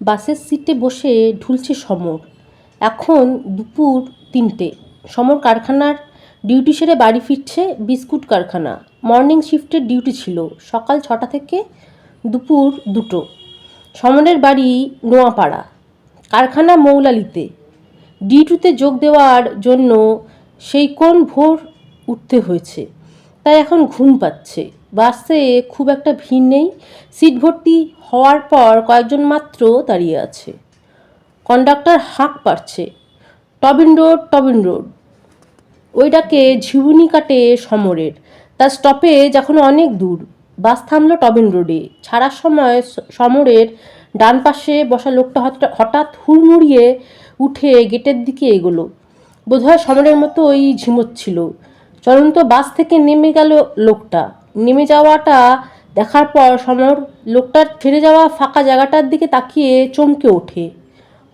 বাসের সিটে বসে ঢুলছে সমর। এখন দুপুর তিনটে। সমর কারখানার ডিউটি সেরে বাড়ি ফিরছে বিস্কুট কারখানা। মর্নিং শিফটের ডিউটি ছিল সকাল ছটা থেকে দুপুর দুটো। সমরের বাড়ি নোয়াপাড়া, কারখানা মৌলালিতে। ডিউটিতে যোগ দেওয়ার জন্য সেই কোন ভোর উঠতে হয়েছে, তাই এখন ঘুম পাচ্ছে। বাসে খুব একটা ভিড় নেই। সিট ভর্তি হওয়ার পর কয়েকজন মাত্র দাঁড়িয়ে আছে। কন্ডাক্টর হাঁক পারছে টবিন রোড টবিন রোড। ওইটাকে ঝিউনি কাটে সমরের। তার স্টপেজ এখনও অনেক দূর, বাস থামলো টবিন রোডে। ছাড়ার সময় সমরের ডান পাশে বসা লোকটা হঠাৎ হঠাৎ হুড়মুড়িয়ে উঠে গেটের দিকে এগোলো। বোধহয় সমরের মতো ওই ঝিমোচ্ছিল। চলন্ত বাস থেকে নেমে গেল লোকটা। নেমে যাওয়াটা দেখার পর সমর লোকটার ছেড়ে যাওয়া ফাঁকা জায়গাটার দিকে তাকিয়ে চমকে ওঠে।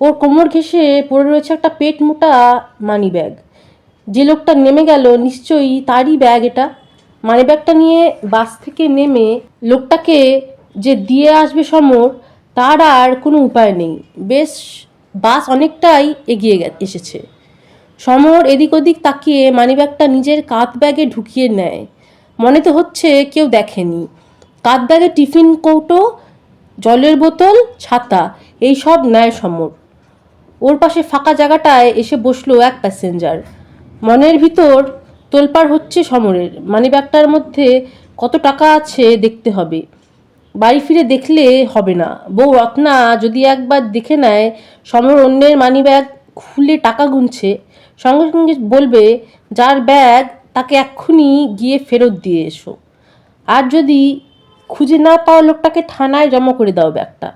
ওর কোমর ঘেঁষে পড়ে রয়েছে একটা পেট মোটা মানি ব্যাগ। যে লোকটা নেমে গেল, নিশ্চয়ই তারই ব্যাগ এটা। মানি ব্যাগটা নিয়ে বাস থেকে নেমে লোকটাকে যে দিয়ে আসবে সমর, তার আর কোনো উপায় নেই। বেশ, বাস অনেকটাই এগিয়ে এসেছে। সমর এদিক ওদিক তাকিয়ে মানিব্যাগটা নিজের কাঁধ ব্যাগে ঢুকিয়ে নেয়। মনে তো হচ্ছে কেউ দেখেনি। কাঁধ টিফিন কৌটো, জলের বোতল, ছাতা, এই সব সমর ওর পাশে ফাঁকা জায়গাটায় এসে বসল এক প্যাসেঞ্জার। মনের ভিতর তোলপাড় হচ্ছে সমরের। মানিব্যাগটার মধ্যে কত টাকা আছে দেখতে হবে। বাড়ি ফিরে দেখলে হবে না। বউ রত্না যদি একবার দেখে নেয়, সমর অন্যের মানিব্যাগ খুলে টাকা গুনছে। সঙ্গে সঙ্গে বলবে, যার ব্যাগ তাকে এক্ষুনি গিয়ে ফেরত দিয়ে এসো। আর যদি খুঁজে না পাওয়া লোকটাকে থানায় জমা করে দাও ব্যাগটা।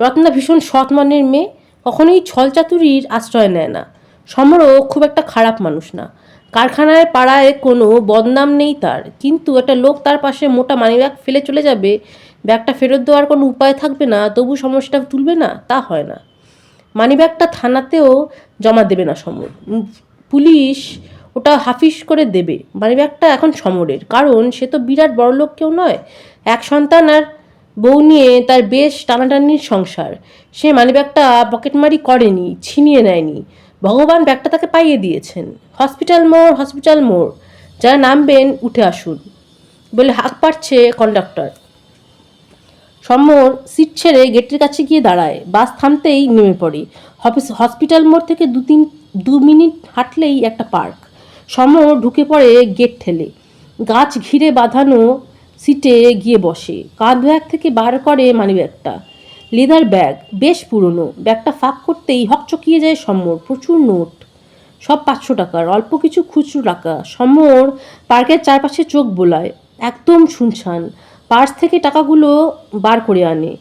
রত্না ভীষণ সৎ মনের মেয়ে, কখনোই ছলচাতুরির আশ্রয় নেয় না। সমরও খুব একটা খারাপ মানুষ না। কারখানায়, পাড়ায় কোনো বদনাম নেই তার। কিন্তু একটা লোক তার পাশে মোটা মানিব্যাগ ফেলে চলে যাবে, ব্যাগটা ফেরত দেওয়ার কোনো উপায় থাকবে না, তবু সমস্যাটা তুলবে না, তা হয় না। মানিব্যাগটা থানাতেও জমা দেবে না সমর। পুলিশ ওটা হাফিস করে দেবে। মানিব্যাগটা এখন সমরের। কারণ সে তো বিরাট বড়লোক কেউ নয়। এক সন্তান আর বউ নিয়ে তার বেশ টানাটানির সংসার। সে মানিব্যাগটা পকেটমারি করেনি, ছিনিয়ে নেয়নি। ভগবান ব্যাগটা তাকে পাইয়ে দিয়েছেন। হসপিটাল মোড় হসপিটাল মোড়। যারা নামবেন, উঠে আসুন। বলে হাঁক পাচ্ছে কন্ডাক্টর। সম্মর সিট ছেড়ে গেটের কাছে গিয়ে দাঁড়ায়। বাস থামতেই নেমে পড়ে। হসপিটাল মোড় থেকে দু তিন দু মিনিট হাঁটলেই একটা পার্ক। সমর ঢুকে পড়ে গেট ঠেলে। গাছ ঘিরে বাঁধানো সিটে গিয়ে বসে। কাঁধ ব্যাগ থেকে বার করে মানি ব্যাগটা লেদার ব্যাগ, বেশ পুরনো। ব্যাগটা ফাঁক করতেই হকচকিয়ে যায় সম্মর প্রচুর নোট। সব পাঁচশো টাকার, অল্প কিছু খুচরো টাকা। সমর পার্কের চারপাশে চোখ বোলায়, একদম শুনশান। পার্স থেকে টাকাগুলো বার করে আনে।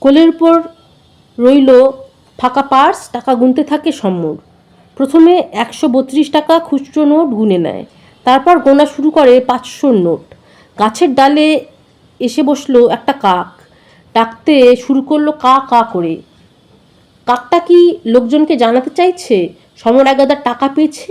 কোলের উপর রইল ফাঁকা পার্স, টাকা গুনতে থাকে সম্মর প্রথমে একশো বত্রিশ টাকা খুচরো নোট গুনে নেয়, তারপর গোনা শুরু করে পাঁচশোর নোট। গাছের ডালে এসে বসল একটা কাক। ডাকতে শুরু করল কা কা করে। কাকটা কি লোকজনকে জানাতে চাইছে? সমর এগাদার টাকা পেয়েছে?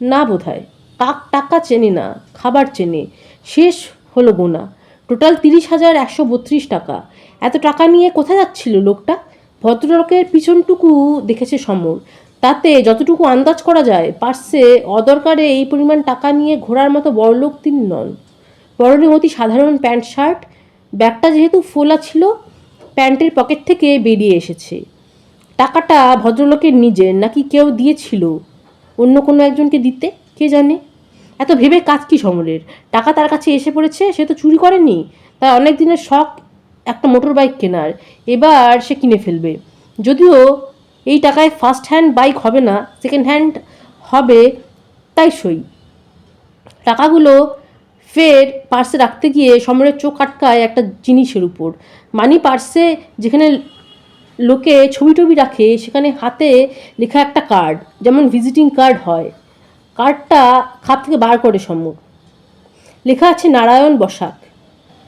না বোধহয়। কাক টাকা চেনে না, খাবার চেনে। শেষ হলো গোনা। টোটাল তিরিশ হাজার একশো বত্রিশ টাকা। এত টাকা নিয়ে কোথায় যাচ্ছিল লোকটা? ভদ্রলোকের পিছনটুকু দেখেছে সমর। তাতে যতটুকু আন্দাজ করা যায়, পার্সে অদরকারে এই পরিমাণ টাকা নিয়ে ঘোরার মতো বড়লোক তিনি নন। বরং অতি সাধারণ প্যান্ট শার্ট, ব্যাগটা যেহেতু ফোলা ছিল, প্যান্টের পকেট থেকে বেরিয়ে এসেছে। টাকাটা ভদ্রলোকের নিজের, নাকি কেউ দিয়েছিল? অন্য কোনো একজনকে দিতে? কে জানে? এত ভেবে কাজ কি সমরের? টাকা তার কাছে এসে পড়েছে, সে তো চুরি করেনি। তার অনেক দিনের শখ একটা মোটর বাইক কেনার। এবার সে কিনে ফেলবে। যদিও এই টাকায় ফার্স্ট হ্যান্ড বাইক হবে না সেকেন্ড হ্যান্ড হবে, তাই সই। টাকাগুলো ফের পার্সে রাখতে গিয়ে সমরের চোখ আটকায় একটা জিনিসের উপর। মানি পার্সে যেখানে লোকে ছবি টবি রাখে, সেখানে হাতে লেখা একটা কার্ড যেমন ভিজিটিং কার্ড হয়। কার্ডটা খাপ থেকে বার করে সম্মুখ লেখা আছে নারায়ণ বসাক,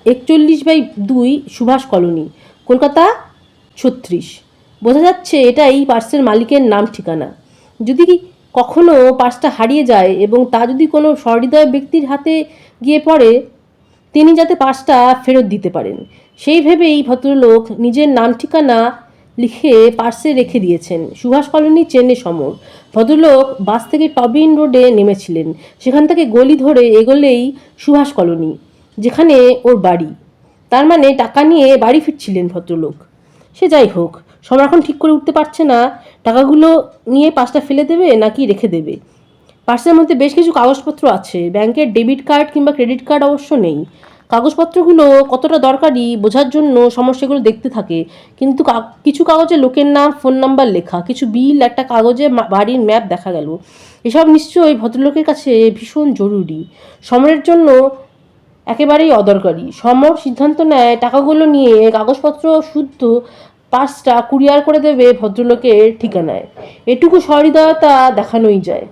একচল্লিশ বাই দুই সুভাষ কলোনি, কলকাতা ছত্রিশ। বোঝা যাচ্ছে এটা এই পার্সের মালিকের নাম ঠিকানা। যদি কখনো পার্সটা হারিয়ে যায় এবং তা যদি কোনো সহৃদয় ব্যক্তির হাতে গিয়ে পড়ে, তিনি যাতে পার্সটা ফেরত দিতে পারেন। সেই ভেবেই ভদ্রলোক নিজের নাম ঠিকানা লিখে পার্সে রেখে দিয়েছেন। সুভাষ কলোনি চেনে সমর। ভদ্রলোক বাস থেকে টবিন রোডে নেমেছিলেন। সেখান থেকে গলি ধরে এগোলেই সুভাষ কলোনি, যেখানে ওর বাড়ি। তার মানে টাকা নিয়ে বাড়ি ফিরছিলেন ভদ্রলোক। সে যাই হোক সমর এখন ঠিক করে উঠতে পারছে না। টাকাগুলো নিয়ে পাঁচটা ফেলে দেবে নাকি রেখে দেবে? পার্সের মধ্যে বেশ কিছু কাগজপত্র আছে। ব্যাংকের ডেবিট কার্ড কিংবা ক্রেডিট কার্ড অবশ্য নেই। কাগজপত্রগুলো কতটা দরকারি বোঝার জন্য সমস্যাগুলো দেখতে থাকে। কিন্তু কিছু কাগজে লোকের নাম, ফোন নাম্বার লেখা, কিছু বিল, একটা কাগজে বাড়ির ম্যাপ দেখা গেল। এসব নিশ্চয়ই ভদ্রলোকের কাছে ভীষণ জরুরি। সমরের জন্য একেবারেই অদরকারি। সমর সিদ্ধান্ত নেয় টাকাগুলো নিয়ে কাগজপত্র শুদ্ধ পার্সটা কুরিয়ার করে দেবে ভদ্রলোকের ঠিকানায়। এটুকু সহৃদয়তা দেখানোই যায়।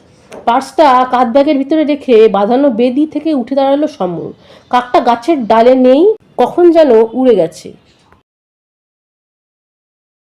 পার্সটা কাঁধ ব্যাগের ভিতরে রেখে বাঁধানো বেদি থেকে উঠে দাঁড়াল সম্মুখ কাকটা গাছের ডালে নেই, কখন যেন উড়ে গেছে।